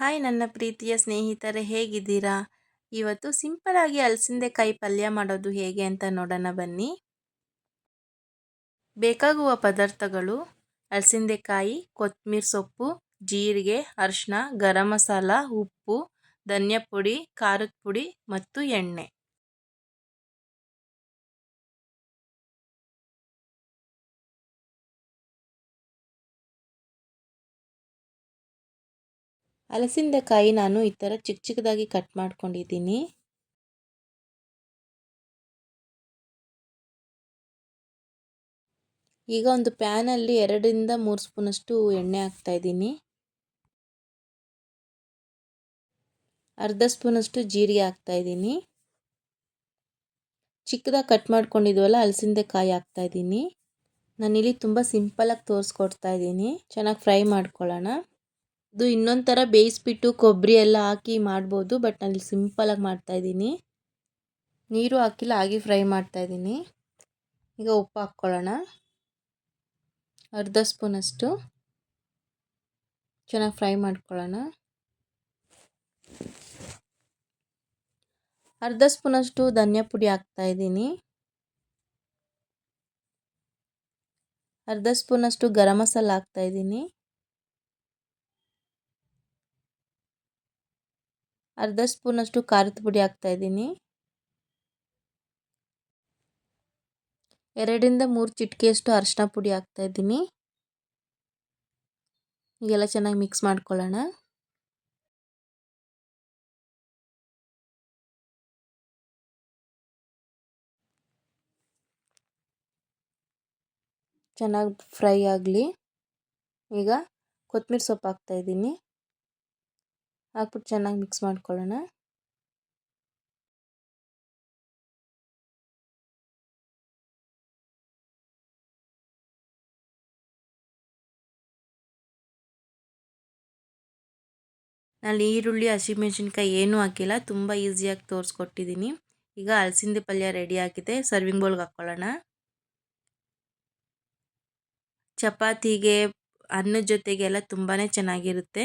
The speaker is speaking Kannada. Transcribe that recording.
ಹಾಯ್, ನನ್ನ ಪ್ರೀತಿಯ ಸ್ನೇಹಿತರೆ, ಹೇಗಿದ್ದೀರಾ? ಇವತ್ತು ಸಿಂಪಲ್ ಆಗಿ ಅಲಸಂದೆಕಾಯಿ ಪಲ್ಯ ಮಾಡೋದು ಹೇಗೆ ಅಂತ ನೋಡೋಣ ಬನ್ನಿ. ಬೇಕಾಗುವ ಪದಾರ್ಥಗಳು ಅಲಸಂದೆಕಾಯಿ ಕೊತ್ತಂಬರಿ ಸೊಪ್ಪು, ಜೀರಿಗೆ ಅರಿಶಿನ ಗರಂ ಮಸಾಲ, ಉಪ್ಪು ಧನ್ಯ ಪುಡಿ ಖಾರದ ಪುಡಿ ಮತ್ತು ಎಣ್ಣೆ. ಹಲಸಿಂದೆಕಾಯಿ ನಾನು ಈ ಥರ ಚಿಕ್ಕ ಚಿಕ್ಕದಾಗಿ ಕಟ್ ಮಾಡ್ಕೊಂಡಿದ್ದೀನಿ. ಈಗ ಒಂದು ಪ್ಯಾನಲ್ಲಿ ಎರಡರಿಂದ ಮೂರು ಸ್ಪೂನಷ್ಟು ಎಣ್ಣೆ ಹಾಕ್ತಾಯಿದ್ದೀನಿ ಅರ್ಧ ಸ್ಪೂನಷ್ಟು ಜೀರಿಗೆ ಹಾಕ್ತಾಯಿದ್ದೀನಿ ಚಿಕ್ಕದಾಗಿ ಕಟ್ ಮಾಡ್ಕೊಂಡಿದ್ವಲ್ಲ ಹಲಸಿಂದೆಕಾಯಿ ಹಾಕ್ತಾಯಿದ್ದೀನಿ ನಾನಿಲ್ಲಿ ತುಂಬ ಸಿಂಪಲಾಗಿ ತೋರಿಸ್ಕೊಡ್ತಾ ಇದ್ದೀನಿ. ಚೆನ್ನಾಗಿ ಫ್ರೈ ಮಾಡ್ಕೊಳ್ಳೋಣ. ಇದು ಇನ್ನೊಂದು ಥರ ಬೇಯಿಸ್ಬಿಟ್ಟು ಕೊಬ್ಬರಿ ಎಲ್ಲ ಹಾಕಿ ಮಾಡ್ಬೋದು ಬಟ್ ನಾನು ಸಿಂಪಲಾಗಿ ಮಾಡ್ತಾಯಿದ್ದೀನಿ ನೀರು ಹಾಕಿಲ್ಲ, ಹಾಗೆ ಫ್ರೈ ಮಾಡ್ತಾಯಿದ್ದೀನಿ ಈಗ ಉಪ್ಪು ಹಾಕ್ಕೊಳ್ಳೋಣ. ಅರ್ಧ ಸ್ಪೂನಷ್ಟು ಚೆನ್ನಾಗಿ ಫ್ರೈ ಮಾಡ್ಕೊಳ್ಳೋಣ. ಅರ್ಧ ಸ್ಪೂನಷ್ಟು ಧನಿಯಾ ಪುಡಿ ಹಾಕ್ತಾಯಿದ್ದೀನಿ ಅರ್ಧ ಸ್ಪೂನಷ್ಟು ಗರಂ ಮಸಾಲ ಹಾಕ್ತಾಯಿದ್ದೀನಿ ಅರ್ಧ ಸ್ಪೂನಷ್ಟು ಖಾರದ ಪುಡಿ ಹಾಕ್ತಾಯಿದ್ದೀನಿ ಎರಡರಿಂದ ಮೂರು ಚಿಟಿಕೆಯಷ್ಟು ಅರಿಶಿನ ಪುಡಿ ಹಾಕ್ತಾಯಿದ್ದೀನಿ ಈಗೆಲ್ಲ ಚೆನ್ನಾಗಿ ಮಿಕ್ಸ್ ಮಾಡ್ಕೊಳ್ಳೋಣ. ಚೆನ್ನಾಗಿ ಫ್ರೈ ಆಗಲಿ. ಈಗ ಕೊತ್ತಂಬರಿ ಸೊಪ್ಪು ಹಾಕ್ತಾಯಿದ್ದೀನಿ ಹಾಕ್ಬಿಟ್ಟು ಚೆನ್ನಾಗಿ ಮಿಕ್ಸ್ ಮಾಡ್ಕೊಳ್ಳೋಣ. ನಾನು ಈರುಳ್ಳಿ, ಹಸಿಮೆಣಸಿನ್ಕಾಯಿ ಏನೂ ಹಾಕಿಲ್ಲ, ತುಂಬ ಈಸಿಯಾಗಿ ತೋರಿಸ್ಕೊಟ್ಟಿದ್ದೀನಿ ಈಗ ಹಲಸಿಂದಿ ಪಲ್ಯ ರೆಡಿ ಆಗಿದೆ ಸರ್ವಿಂಗ್ ಬೌಲ್ಗೆ ಹಾಕ್ಕೊಳ್ಳೋಣ. ಚಪಾತಿಗೆ, ಅನ್ನದ ಜೊತೆಗೆಲ್ಲ ತುಂಬಾ ಚೆನ್ನಾಗಿರುತ್ತೆ.